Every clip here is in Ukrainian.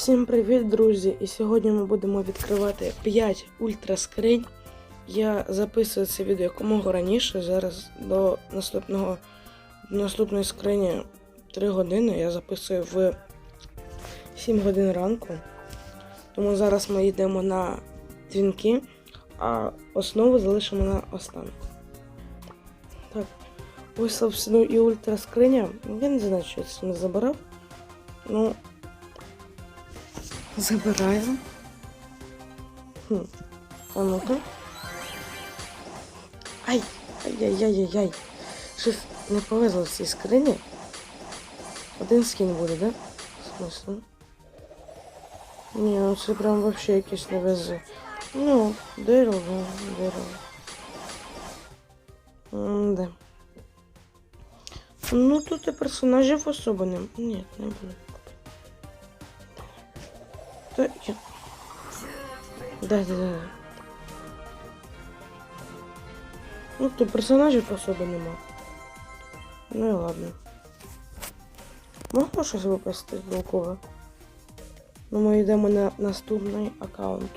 Всім привіт, друзі! І сьогодні ми будемо відкривати 5 ультра скринь. Я записую це відео якомога раніше. Зараз до наступного до наступної скрині 3 години. Я записую в 7 годин ранку. Тому зараз ми йдемо на дзвінки, а основу залишимо на останок. Так, ось собственно і ультра скриня. Я не знаю, що я це не забирав. Ну, Забираємо. Хм. А ну-ка. Ай! Ай-яй-яй-яй-яй. Щось не повезло в цій скрині. Один скін буде, да? Смысле? Ні, ну це прям вообще якийсь не везе. Ну, дерево, дерево. М-да. Ну тут і персонажів особо не. Ні, не буде. Да, да, да. Ну, то персонажів особо нема. Ну і ладно. Можна щось випасти толкове? Ну, ми йдемо на наступний аккаунт.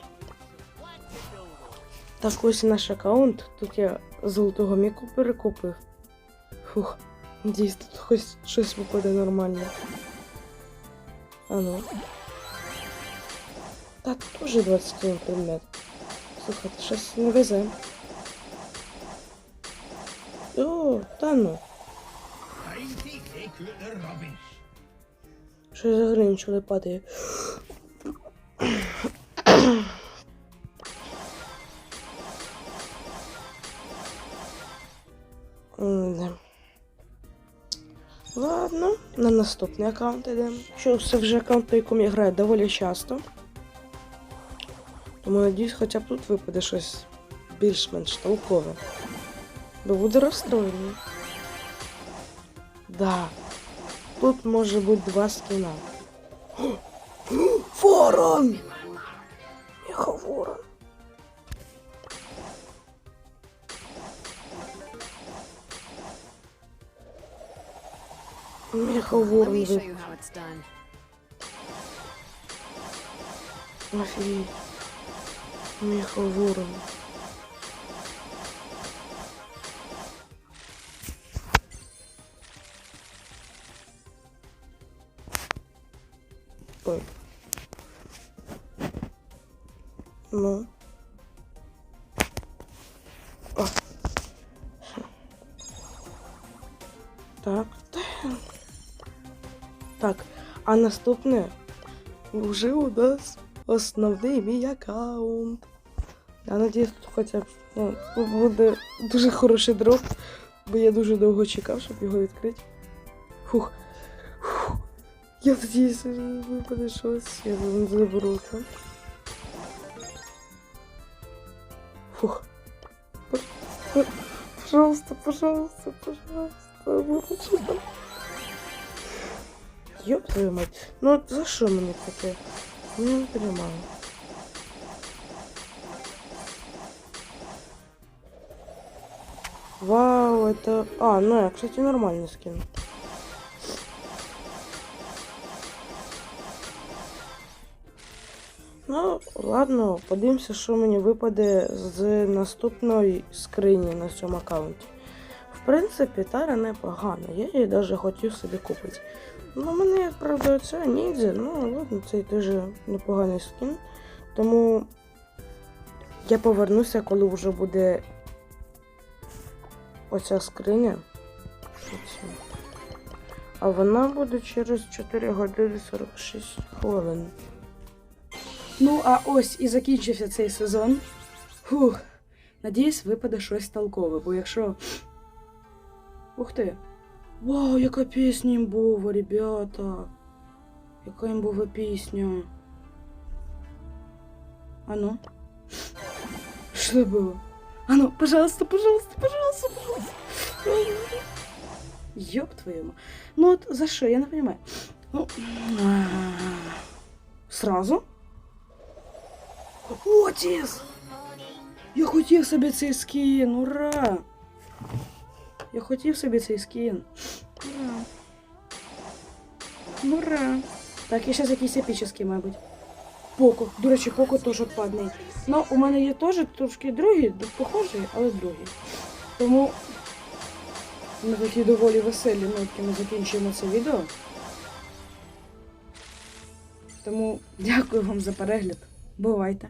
Так, ось наш аккаунт. Тут я золотого міку перекупив. Фух, надіюсь, тут хоч щось випаде нормально. А ну. Та теж 21 предмет. Слухайте, щось не везе. О, та ну. Що за що не падає? М-да. Ладно, на наступний аккаунт йдемо. Що це вже аккаунт, на якому я граю доволі часто. Тому надіюсь, хоча б тут випаде щось більш-менш толкове. Бо буде розстроєний. Да. Тут може бути два скіна. Ворон! Меха ворон. Меха Ворон. Ой. Ну. О. Так. Так, а наступне вже у нас основний мій аккаунт. Я надіюсь, тут хоча б ну, буде дуже хороший дроп, бо я дуже довго чекав, щоб його відкрити. Фух. Фух. Я надіюсь, випаде щось. Я заберу це. Фух. Пожалуйста, пожалуйста, пожалуйста. Ёб твою мать. Ну за що мені таке? Не понимаю. Вау, это... А, ну, я, кстати, нормальный скин. Ну, ладно, подивимося, що мені випаде з наступної скрині на цьому аккаунті. В принципі, тара непогана. Я її навіть хотів собі купити. Ну, мене, правда, це ніндзя, ну ладно, це дуже непоганий скін. Тому я повернуся, коли вже буде оця скриня. А вона буде через 4 години 46 хвилин. Ну, а ось і закінчився цей сезон. Фух. Надіюсь, випаде щось толкове, бо якщо. Ух ти! Вау, яка пісня імбова, ребята! Яка імбова пісня. Ану. Що це було? Ану, пожалуйста, пожалуйста, пожалуйста, пожалуйста. Ёб твою ма- Ну от за що, я не понимаю. Ну, а, сразу? Отіс! Я хотів собі цей скін, ура! Я хотів собі цей скін. Ура! Ура! Так, і ще якийсь епічний, мабуть. Поко. До речі, Поко теж отпадний. Ну, у мене є теж трошки другий, похожий, але другий. Тому на такі доволі веселі нотки ми закінчуємо це відео. Тому дякую вам за перегляд. Бувайте!